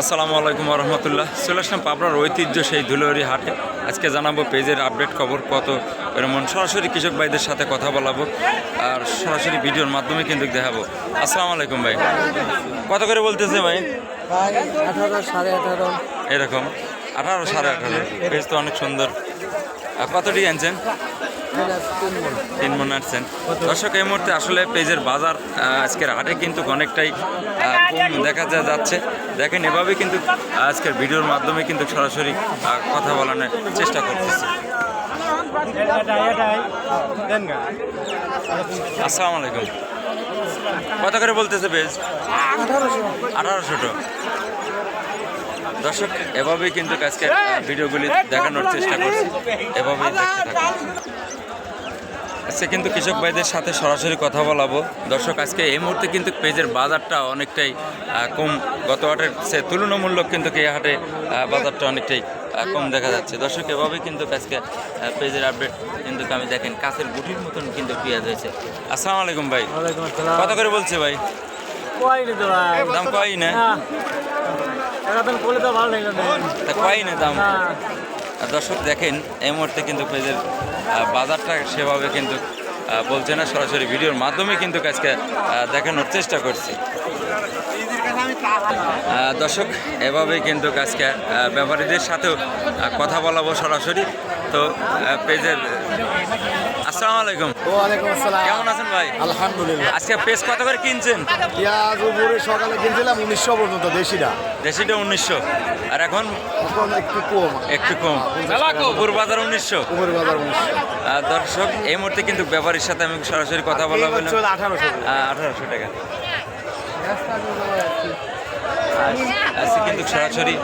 আসসালামু আলাইকুম রহমতুল্লাহ চলে আসলাম পাবনার ঐতিহ্য সেই ধুলোরি হাটে। আজকে জানাব পেজের আপডেট খবর, কত এরমন সরাসরি কৃষক ভাইদের সাথে কথা বলাবো আর সরাসরি ভিডিওর মাধ্যমে কিন্তু দেখাবো। আসসালামু আলাইকুম ভাই। কত করে বলতেছে ভাই? সাড়ে আঠারো এরকম, আঠারো সাড়ে আঠারো। পেজ তো অনেক সুন্দর। আর কতটি আনছেন? তিন মন আনছেন দর্শক, এই মুহূর্তে আসলে পেজের বাজার আজকের হাটে কিন্তু অনেকটাই দেখা যাচ্ছে। দেখেন এভাবে কিন্তু আজকের ভিডিওর মাধ্যমে কিন্তু সরাসরি কথা বলানোর চেষ্টা করতেছি। আসসালামু আলাইকুম। কত করে বলতেছে পেজ? আঠারোশো। দর্শক, এভাবেই কিন্তু আজকে ভিডিওগুলি দেখানোর চেষ্টা করছি। এভাবেই দেখতে আজকে কিন্তু কৃষক ভাইদের সাথে সরাসরি কথা বলাবো। দর্শক আজকে এই মুহূর্তে কিন্তু পেজের বাজারটা অনেকটাই কম। গত হাটের সে তুলনামূলক কিন্তু এই হাটে বাজারটা অনেকটাই কম দেখা যাচ্ছে। দর্শক এভাবেই কিন্তু আজকে পেজের আপডেট কিন্তু আমি দেখেন কাছের গুটির মতন কিন্তু পেঁয়াজ হয়েছে আসসালামু আলাইকুম ভাই। কত করে বলছে ভাই? দাম কয় না? না কয় না দাম? আর দর্শক দেখেন, এই মুহূর্তে কিন্তু পেঁয়াজের বাজারটা সেভাবে কিন্তু বলছে না, সরাসরি ভিডিওর মাধ্যমে কিন্তু আজকে দেখানোর চেষ্টা করছি। দর্শক, এভাবেই কিন্তু আজকে ব্যাপারীদের সাথেও কথা বলাবো সরাসরি। তো পেজের আসসালামু আলাইকুম। ওয়ালাইকুম আসসালাম। কেমন আছেন ভাই? আলহামদুলিল্লাহ। আজকে পেজ কত করে কিনছেন? পেঁয়াজ উপরে সকালে কিনছিলাম উনিশশো পর্যন্ত দেশিটা। দেশিটা উনিশশো। আর এখন? এখন একটু কম। একটু কম। উপর বাজার উনিশশো। উপরে বাজার উনিশশো। দর্শক এই মুহূর্তে কিন্তু ব্যাপারীর সাথে আমি সরাসরি কথা বলা বললাম আঠারোশো আঠারোশো টাকা। আজকে কিন্তু সরাসরি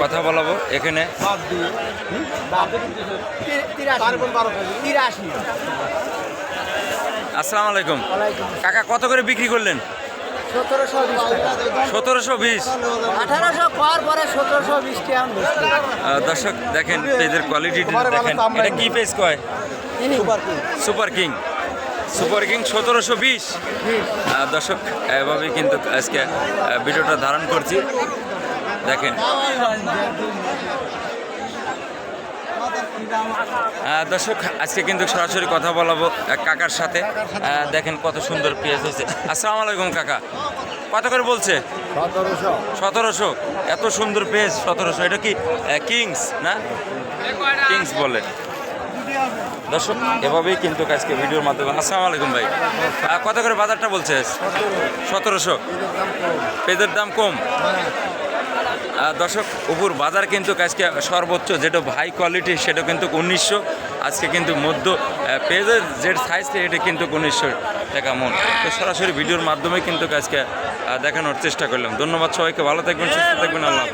কথা বলাবো এখানে। আসসালামু আলাইকুম। কাকা কত করে বিক্রি করলেন? সতেরোশো বিশ। আঠারোশো পাওয়ার পরে সতেরোশো বিশ দর্শক দেখেন। পেজের কোয়ালিটি দেখেন এটা কি পেজ কয়? Super king. সুপার কিং সতেরোশো বিশ। দর্শক এভাবে কিন্তু আজকে ভিডিওটা ধারণ করছি। দেখেন। দর্শক আজকে কিন্তু সরাসরি কথা বলাবো এক কাকার সাথে। দেখেন কত সুন্দর পেঁয়াজ হয়েছে। আসসালামু আলাইকুম কাকা। কত করে বলছে? সতেরোশো। এত সুন্দর পেজ সতেরোশো। এটা কি কিংস না? কিংস বলে। দর্শক এভাবেই কিন্তু আজকে ভিডিওর মাধ্যমে। আসসালামু আলাইকুম ভাই। কত করে বাজারটা বলছে? সতেরোশো। পেজের দাম কম। দর্শক, উপর বাজার কিন্তু আজকে সর্বোচ্চ, যেটা হাই কোয়ালিটি সেটা কিন্তু উনিশশো, আজকে কিন্তু মধ্য পেজের যে সাইজ এটা কিন্তু উনিশশো টাকা মন তো সরাসরি ভিডিওর মাধ্যমে কিন্তু আজকে দেখানোর চেষ্টা করলাম। ধন্যবাদ সবাইকে, ভালো থাকবেন, সুস্থ থাকবেন, আল্লাহ